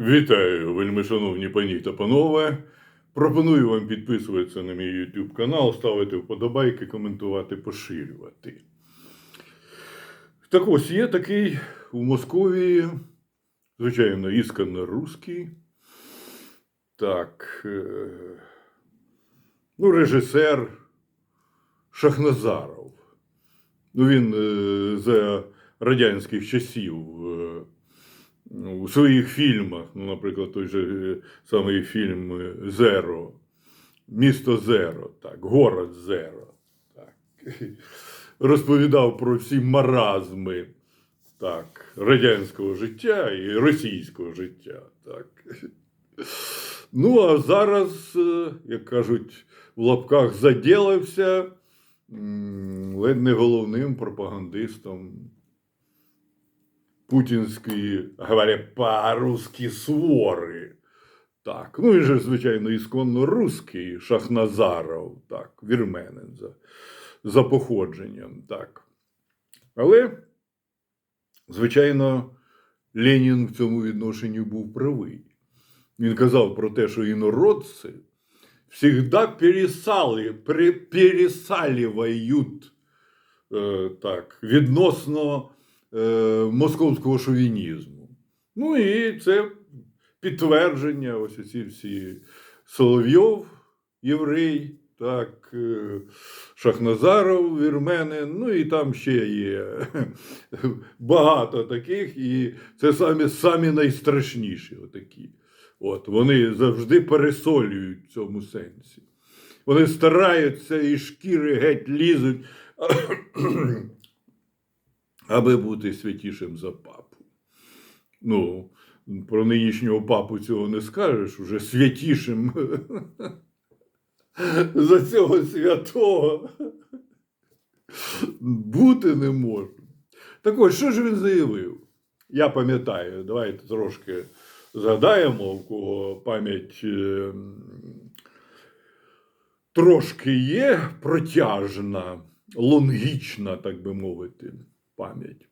Вітаю, вельми шановні пані та панове. Пропоную вам підписуватися на мій YouTube канал, ставити вподобайки, коментувати, поширювати. Так ось є такий у Московії, звичайно, ісконно русський. Так. е, Ну, режисер Шахназаров. Ну, він е, за радянських часів е, у своїх фільмах, ну, наприклад, той же е, самий фільм е, Зеро, Місто Зеро, так, Город Зеро. Так. Розповідав про всі маразми так, радянського життя і російського життя. Так. Ну, а зараз, е, як кажуть, в лапках заділився ледь не головним пропагандистом путінської, говорять, по-русски свори. Так, ну він же, звичайно, ісконно русський Шахназаров, так, вірменин за, за походженням, так. Але, звичайно, Ленін в цьому відношенні був правий. Він казав про те, що інородці всегда пересали, пере, пересалюють е, так, відносно московського шовінізму. Ну і це підтвердження, ось ці всі Соловйов, єврей, так, е, Шахназаров, вірменин, ну і там ще є багато таких, і це самі, самі найстрашніші отакі. От, вони завжди пересолюють в цьому сенсі. Вони стараються і шкіри геть лізуть, аби бути святішим за папу. Ну, про нинішнього папу цього не скажеш, уже святішим за цього святого бути не можна. Так ось, що ж він заявив? Я пам'ятаю, давайте трошки згадаємо, у кого пам'ять е, трошки є протяжна, лонгічна, так би мовити, пам'ять.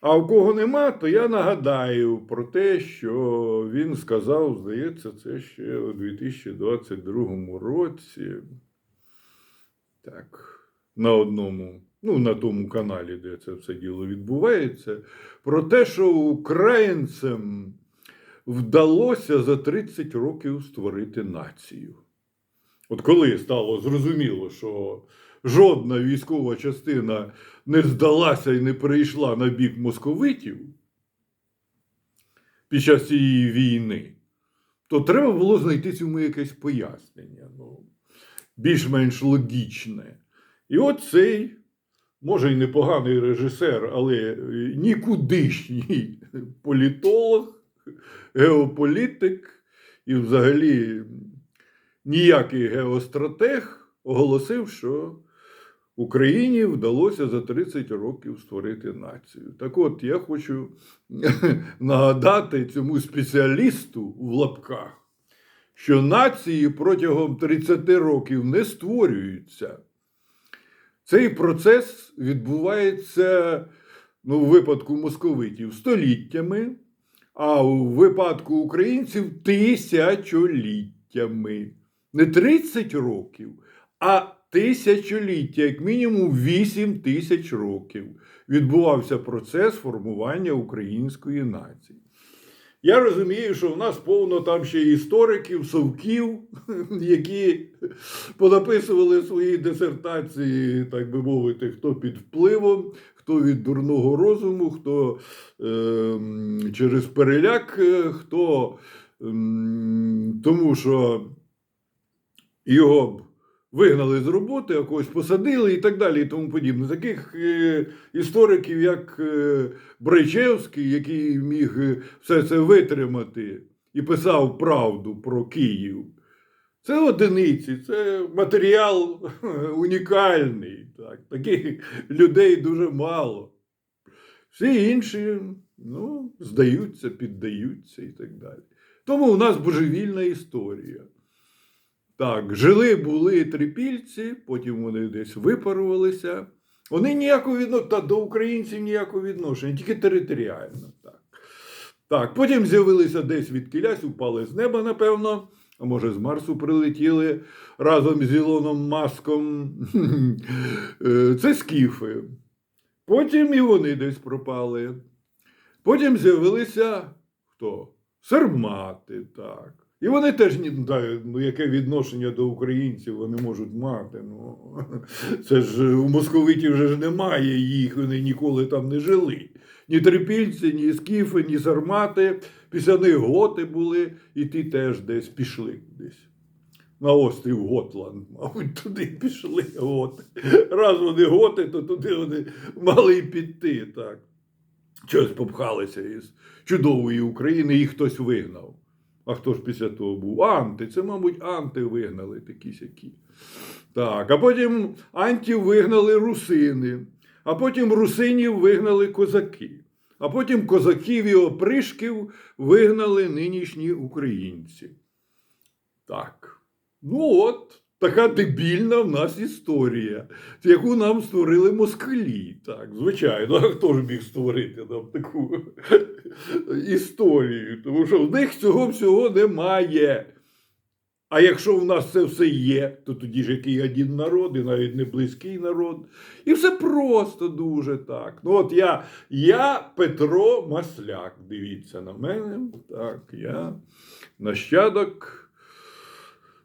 А у кого нема, то я нагадаю про те, що він сказав, здається, це ще у 2022 році. Так, на одному, ну, на тому каналі, де це все діло відбувається, про те, що українцям вдалося за 30 років створити націю. От коли стало зрозуміло, що жодна військова частина не здалася і не перейшла на бік московитів під час цієї війни, то треба було знайти цьому якесь пояснення, ну, більш-менш логічне. І от цей, може й непоганий режисер, але нікудишній політолог, геополітик і взагалі ніякий геостратег оголосив, що Україні вдалося за 30 років створити націю. Так от я хочу нагадати цьому спеціалісту в лапках, що нації протягом 30 років не створюються. Цей процес відбувається ну, в випадку московитів століттями, а у випадку українців тисячоліттями. Не 30 років, а тисячоліття, як мінімум 8 тисяч років відбувався процес формування української нації. Я розумію, що в нас повно там ще істориків, совків, які понаписували свої дисертації, так би мовити, хто під впливом, хто від дурного розуму, хто е, через переляк, е, хто е, тому, що його вигнали з роботи, а когось посадили і так далі, і тому подібне. Таких е, істориків, як е, Брайчевський, який міг е, все це витримати і писав правду про Київ. Це одиниці, це матеріал унікальний. Так. Таких людей дуже мало. Всі інші ну, здаються, піддаються і так далі. Тому у нас божевільна історія. Так, жили були трипільці, потім вони десь випарувалися. Вони ніякого відношення, та до українців ніякого відношення, тільки територіально. Так. Так, потім з'явилися десь від кілясь, упали з неба, напевно. А може, з Марсу прилетіли разом з Ілоном Маском. Е, Це скіфи. Потім і вони десь пропали. Потім з'явилися хто? Сармати, так. І вони теж не знаю, ну, яке відношення до українців вони можуть мати. Ну, це ж у московитів вже ж немає їх, вони ніколи там не жили. Ні трипільці, ні скіфи, ні сармати. Після них готи були, і ті теж десь пішли кудись. На острів Готланд, мабуть, туди пішли готи. Раз вони готи, то туди вони мали й піти. так. Щось попхалися із чудової України, їх хтось вигнав. А хто ж після того був? Анти. Це, мабуть, анти вигнали такі сякі. Так, а потім антів вигнали русини, а потім русинів вигнали козаки, а потім козаків і опришків вигнали нинішні українці. Так. Ну от, така дебільна в нас історія, яку нам створили москалі. Так, звичайно, а хто ж міг створити нам таку історію? Тому що в них цього всього немає. А якщо в нас це все є, то тоді ж який один народ, і навіть не близький народ. І все просто дуже так. Ну от я, я Петро Масляк. Дивіться на мене. Так, я нащадок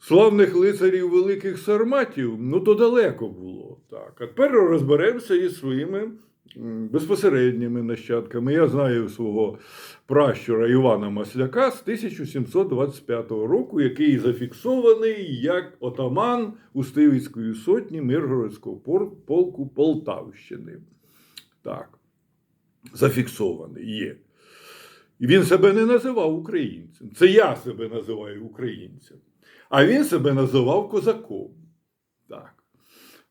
славних лицарів великих сарматів, ну то далеко було. Так. А тепер розберемося із своїми безпосередніми нащадками. Я знаю свого пращура Івана Масляка з 1725 року, який зафіксований як отаман Устивицької сотні Миргородського полку Полтавщини. Так, зафіксований є. Він себе не називав українцем. Це я себе називаю українцем. А він себе називав козаком. Так.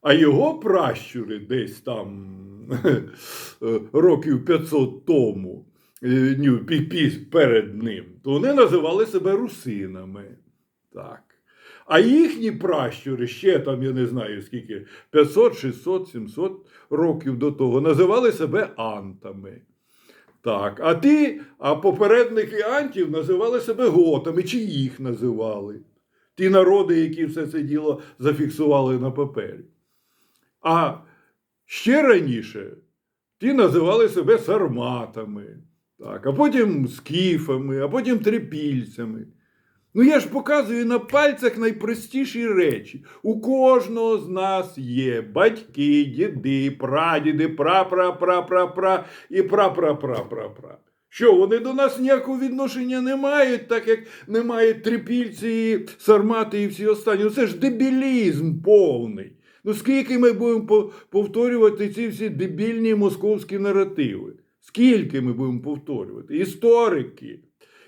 А його пращури десь там років 500 тому, е, перед ним, то вони називали себе русинами. Так. А їхні пращури ще там, я не знаю скільки, 500, 600, 700 років до того, називали себе антами. Так, а ті, а попередники антів називали себе готами, чи їх називали. Ті народи, які все це діло зафіксували на папері. А ще раніше ті називали себе сарматами, так, а потім скіфами, а потім трипільцями. Ну, я ж показую на пальцях найпростіші речі. У кожного з нас є батьки, діди, прадіди, пра-пра-пра-пра-пра і пра-пра-пра-пра-пра. Що, вони до нас ніякого відношення не мають, так як не мають трипільці, сармати і всі останні. Це ж дебілізм повний. Ну скільки ми будемо повторювати ці всі дебільні московські наративи? Скільки ми будемо повторювати? Історики.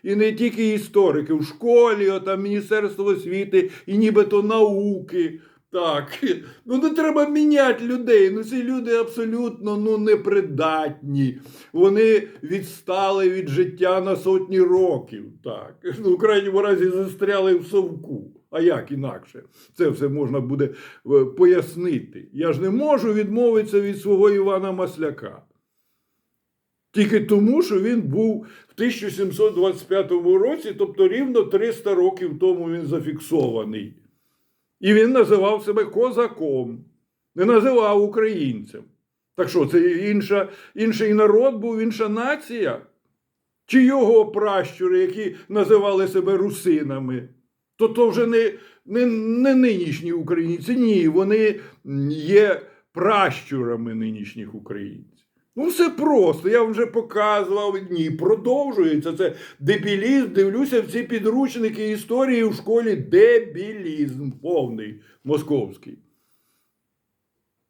І не тільки історики, в школі, отам Міністерство освіти і нібито науки. Так, ну не треба міняти людей. Ну ці люди абсолютно ну, непридатні. Вони відстали від життя на сотні років. Так, ну, в крайньому разі застряли в совку. А як інакше? Це все можна буде е, пояснити. Я ж не можу відмовитися від свого Івана Масляка. Тільки тому, що він був в 1725 році, тобто рівно 300 років тому він зафіксований. І він називав себе козаком, не називав українцем. Так що, це інша, інший народ був, інша нація? Чи його пращури, які називали себе русинами? То то вже не, не, не нинішні українці, ні, вони є пращурами нинішніх українців. Ну, все просто, я вам вже показував, ні, продовжується це дебілізм. Дивлюся в ці підручники історії в школі дебілізм повний московський.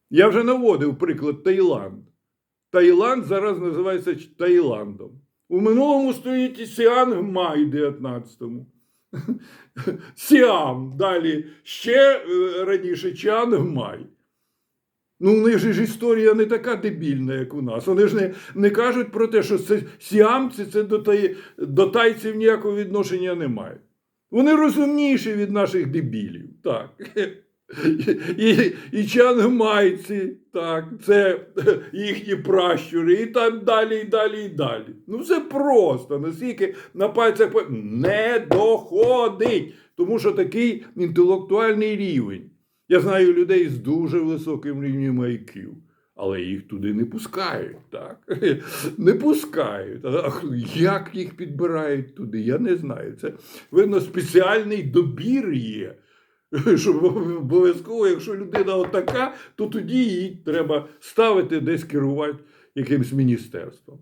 Я вже наводив приклад Таїланд. Таїланд зараз називається Таїландом. У минулому столітті Сіанг Май 19-му. Сіам далі ще е, раніше Чанг Май. Ну, у них же ж історія не така дебільна, як у нас. Вони ж не, не кажуть про те, що це сіамці це до, тай, до тайців ніякого відношення не мають. Вони розумніші від наших дебілів. Так. І, і, чангмайці, так, це їхні пращури, і там далі, і далі, і далі. Ну, все просто, наскільки на пальцях не доходить, тому що такий інтелектуальний рівень. Я знаю людей з дуже високим рівнем IQ, але їх туди не пускають, так? Не пускають. А як їх підбирають туди, я не знаю. Це видно спеціальний добір є. Щоб обов'язково, якщо людина отака, то тоді її треба ставити десь керувати якимсь міністерством.